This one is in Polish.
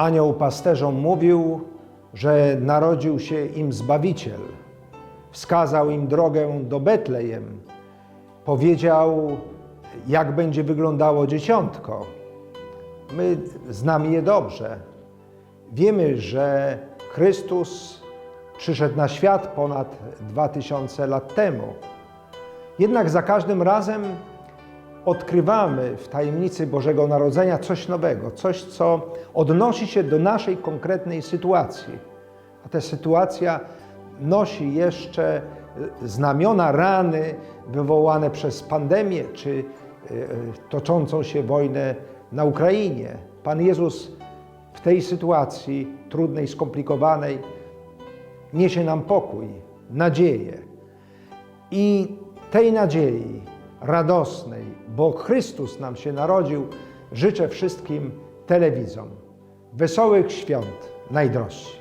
Anioł pasterzom mówił, że narodził się im Zbawiciel. Wskazał im drogę do Betlejem. Powiedział, jak będzie wyglądało dzieciątko. My znamy je dobrze. Wiemy, że Chrystus przyszedł na świat ponad 2000 lat temu. Jednak za każdym razem odkrywamy w tajemnicy Bożego Narodzenia coś nowego, coś, co odnosi się do naszej konkretnej sytuacji. A ta sytuacja nosi jeszcze znamiona rany wywołane przez pandemię czy e, toczącą się wojnę na Ukrainie. Pan Jezus w tej sytuacji trudnej, skomplikowanej niesie nam pokój, nadzieję. I tej nadziei radosnej, bo Chrystus nam się narodził, życzę wszystkim telewidzom. Wesołych świąt najdrożsi.